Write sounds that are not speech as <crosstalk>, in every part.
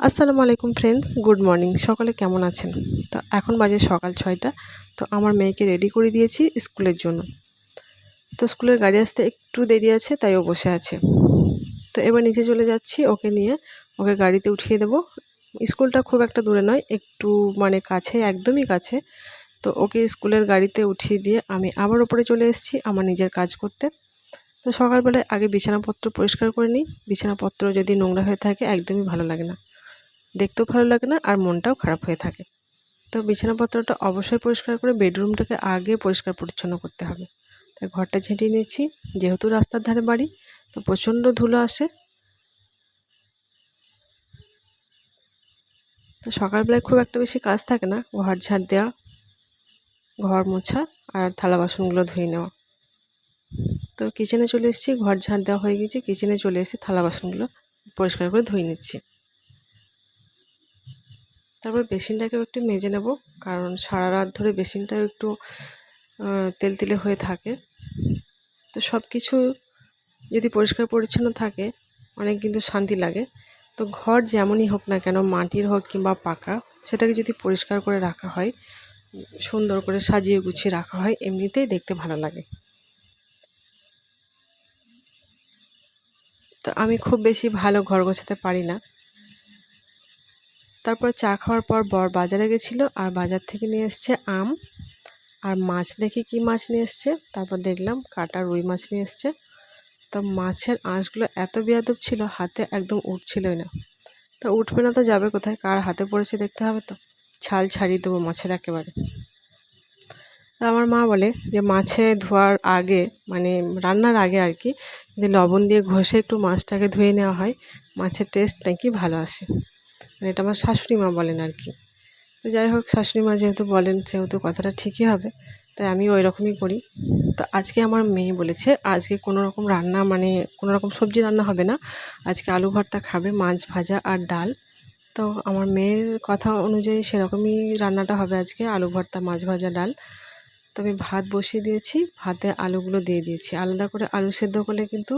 আসসালামু আলাইকুম friends good morning সকালে কেমন আছেন? তো এখন বাজে সকাল ছয়টা, তো আমার মেয়েকে রেডি করে দিয়েছি স্কুলের জন্য। তো স্কুলের গাড়ি আসতে একটু দেরি আছে, তাই ও বসে আছে। তো এবার নিচে চলে যাচ্ছি, ওকে নিয়ে ওকে গাড়িতে উঠিয়ে দেব। স্কুলটা খুব একটা দূরে নয়, একটু মানে কাছে, একদমই কাছে। তো ওকে স্কুলের গাড়িতে উঠিয়ে দিয়ে আমি আবার ওপরে চলে এসেছি, আমার নিজের কাজ করতে। তো সকালবেলায় আগে বিছানাপত্র পরিষ্কার করে নিই। বিছানাপত্র যদি নোংরা হয়ে থাকে, একদমই ভালো লাগে না। দেখতেও ভালো লাগে না আর মনটাও খারাপ হয়ে থাকে। তো বিছানাপত্রটা অবশ্যই পরিষ্কার করে বেডরুমটাকে আগে পরিষ্কার পরিচ্ছন্ন করতে হবে। তাই ঘরটা ঝেঁটিয়ে নিচ্ছি যেহেতু রাস্তার ধারে বাড়ি, তো প্রচণ্ড ধুলো আসে। তো সকালবেলায় খুব একটা বেশি কাজ থাকে না। ঘর ঝাড় দেওয়া, ঘর মোছা আর থালা বাসনগুলো ধুয়ে নেওয়া। তো কিচেনে চলে এসেছি, ঘর ঝাড় দেওয়া হয়ে গেছে। কিচেনে চলে এসেছি থালা বাসনগুলো পরিষ্কার করে ধুয়ে নিচ্ছি। তারপর বেসিনটাকেও একটু মেজে নেব, কারণ সারা রাত ধরে বেসিনটাও একটু তেলতেলে হয়ে থাকে। তো সব কিছু যদি পরিষ্কার পরিচ্ছন্ন থাকে, অনেক কিন্তু শান্তি লাগে। তো ঘর যেমনই হোক না কেন, মাটির হোক কিংবা পাকা, সেটাকে যদি পরিষ্কার করে রাখা হয়, সুন্দর করে সাজিয়ে গুছিয়ে রাখা হয়, এমনিতেই দেখতে ভালো লাগে। তো আমি খুব বেশি ভালো ঘর গোছাতে পারি না। তারপর চা খাওয়ার পর বর বাজারে গেছিল আর বাজার থেকে নিয়ে এসছে আম আর মাছ দেখি কি মাছ নিয়ে এসছে। তারপর দেখলাম কাটা রুই মাছ নিয়ে এসছে। তো মাছের আঁশগুলো এত বেয়াদব ছিল, হাতে একদম উঠছিলই না। তা উঠবে না তো যাবে কোথায়? কার হাতে পড়েছে দেখতে হবে তো। ছাল ছাড়িয়ে দেবো মাছের একেবারে। আমার মা বলে যে মাছে ধোয়ার আগে মানে রান্নার আগে আর কি, যদি লবণ দিয়ে ঘষে একটু মাছটাকে ধুয়ে নেওয়া হয়, মাছের টেস্ট নাকি ভালো আসে। মানে এটা আমার শাশুড়ি মা বলেন আর কি। তো যাই হোক, শাশুড়ি মা যেহেতু বলেন, সেহেতু কথাটা ঠিকই হবে। তাই আমি ওই রকমই করি। তো আজকে আমার মেয়ে বলেছে, আজকে কোনো রকম রান্না মানে কোনো রকম সবজি রান্না হবে না। আজকে আলু ভর্তা খাবে, মাছ ভাজা আর ডাল। তো আমার মেয়ের কথা অনুযায়ী সেরকমই রান্নাটা হবে আজকে, আলু ভর্তা, মাছ ভাজা, ডাল। তো আমি ভাত বসিয়ে দিয়েছি, ভাতে আলুগুলো দিয়ে দিয়েছি। আলাদা করে আলু সেদ্ধ করলে কিন্তু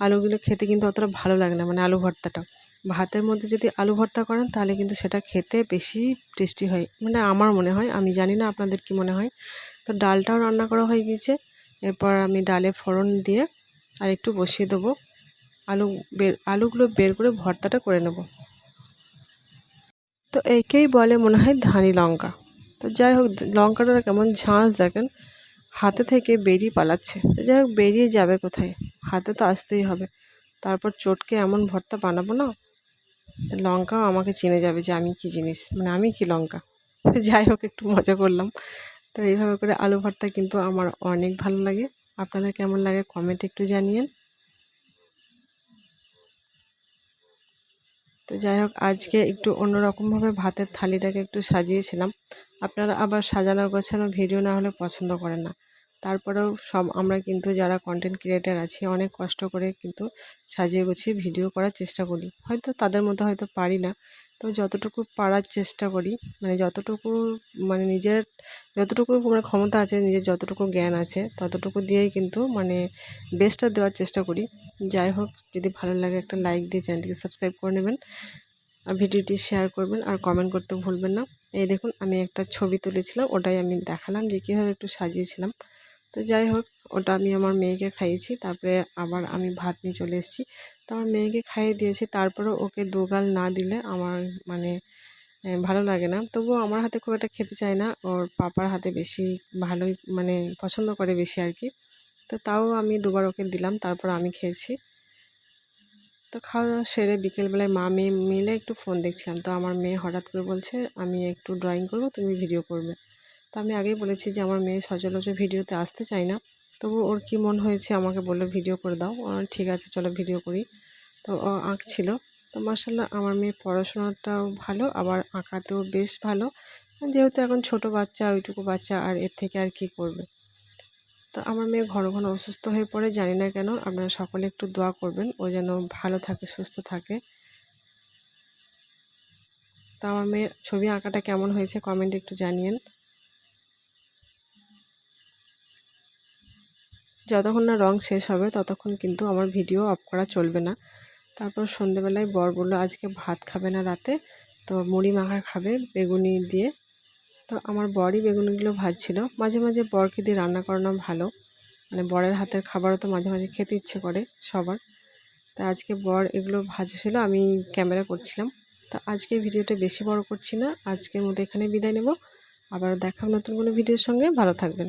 আলুগুলো খেতে কিন্তু অতটা ভালো লাগে না মানে আলু ভর্তাটা। ভাতের মধ্যে যদি আলু ভর্তা করেন, তাহলে কিন্তু সেটা খেতে বেশি টেস্টি হয়। মানে আমার মনে হয়, আমি জানি না আপনাদের কি মনে হয়। তো ডালটাও রান্না করা হয়ে গিয়েছে। এরপর আমি ডালে ফোড়ন দিয়ে আর একটু বসিয়ে দেবো। আলু বের, আলুগুলো বের করে ভর্তাটা করে নেব। তো একেই বলে মনে হয় ধানি লঙ্কা। তো যাই হোক, লঙ্কাটা কেমন ঝাঁঝ দেখেন, হাতে থেকে বেরিয়ে পালাচ্ছে। যাই হোক, বেরিয়ে যাবে কোথায়? হাতে তো আসতেই হবে। তারপর চটকে এমন ভর্তা বানাবো না লঙ্কাও আমাকে চিনে যাবে যে আমি কি জিনিস মানে আমি কি লঙ্কা? <laughs> যাই হোক, একটু মজা করলাম। তো এইভাবে করে আলু ভর্তা কিন্তু আমার অনেক ভালো লাগে। আপনাদের কেমন লাগে কমেন্ট একটু জানিয়েন। তো যাই হোক, আজকে একটু অন্যরকমভাবে ভাতের থালিটাকে একটু সাজিয়েছিলাম। আপনারা আবার সাজানো গোছানো ভিডিও না হলে পছন্দ করেন না। তারপরেও সব আমরা কিন্তু যারা কন্টেন্ট ক্রিয়েটার আছি, অনেক কষ্ট করে কিন্তু সাজিয়ে গুছিয়ে ভিডিও করার চেষ্টা করি। হয়তো তাদের মতো হয়তো পারি না। তো যতটুকু পারার চেষ্টা করি মানে যতটুকু মানে নিজের, যতটুকু মানে ক্ষমতা আছে, নিজের যতটুকু জ্ঞান আছে, ততটুকু দিয়েই কিন্তু মানে বেস্টটা দেওয়ার চেষ্টা করি। যাই হোক, যদি ভালো লাগে একটা লাইক দিয়ে চ্যানেলটিকে সাবস্ক্রাইব করে নেবেন, আর ভিডিওটি শেয়ার করবেন, আর কমেন্ট করতে ভুলবেন না। এই দেখুন, আমি একটা ছবি তুলেছিলাম, ওটাই আমি দেখালাম যে কীভাবে একটু সাজিয়েছিলাম। তো যাই হোক, ওটা আমি আমার মেয়েকে খাইয়েছি। তারপরে আবার আমি ভাত নিয়ে চলে এসেছি। তো আমার মেয়েকে খাইয়ে দিয়েছি। তারপরে ওকে দুগাল না দিলে আমার মানে ভালো লাগে না। তবুও আমার হাতে খুব একটা খেতে চায় না। ওর পাপার হাতে বেশি ভালোই মানে পছন্দ করে বেশি আর কি। তো তাও আমি দুবার ওকে দিলাম। তারপর আমি খেয়েছি। তো খাওয়া দাওয়া সেরে বিকেলবেলায় মা মেয়ে মিলে একটু ফোন দেখছিলাম। তো আমার মেয়ে হঠাৎ করে বলছে, আমি একটু ড্রয়িং করব, তুমি ভিডিও করবে। তো আমি আগেই বলেছি যে আমার মেয়ে সচরাচর ভিডিওতে আসতে চায় না। তবু ওর কি মন হয়েছে আমাকে বলল ভিডিও করে দাও। ঠিক আছে, চলো ভিডিও করি। তো আঁকছিল তো মার্শাল্লাহ আমার মেয়ে পড়াশোনাটাও ভালো, আবার আঁকাতেও বেশ ভালো। যেহেতু এখন ছোট বাচ্চা, ওইটুকু বাচ্চা, আর এর থেকে আর কি করবে? তো আমার মেয়ে ঘন ঘন অসুস্থ হয়ে পড়ে, জানি না কেন। আপনারা সকলে একটু দোয়া করবেন, ও যেন ভালো থাকে, সুস্থ থাকে। তো আমার মেয়ের ছবি আঁকাটা কেমন হয়েছে কমেন্ট একটু জানিয়েন। যতক্ষণ না রং শেষ হবে, ততক্ষণ কিন্তু আমার ভিডিও অফ করা চলবে না। তারপর সন্ধেবেলায় বর বলল, আজকে ভাত খাবে না রাতে, তো মুড়ি মাখা খাবে বেগুনি দিয়ে। তো আমার বরই বেগুনিগুলো ভাজছিল। মাঝে মাঝে বরকে দিয়ে রান্না করানো ভালো। মানে বরের হাতের খাবারও তো মাঝে মাঝে খেতে ইচ্ছে করে সবার। তা আজকে বর এগুলো ভাজছিল, আমি ক্যামেরা করছিলাম। তা আজকের ভিডিওটা বেশি বড় করছি না। আজকের মতো এখানে বিদায় নেব। আবার দেখা হবে নতুন কোনো ভিডিওর সঙ্গে। ভালো থাকবেন।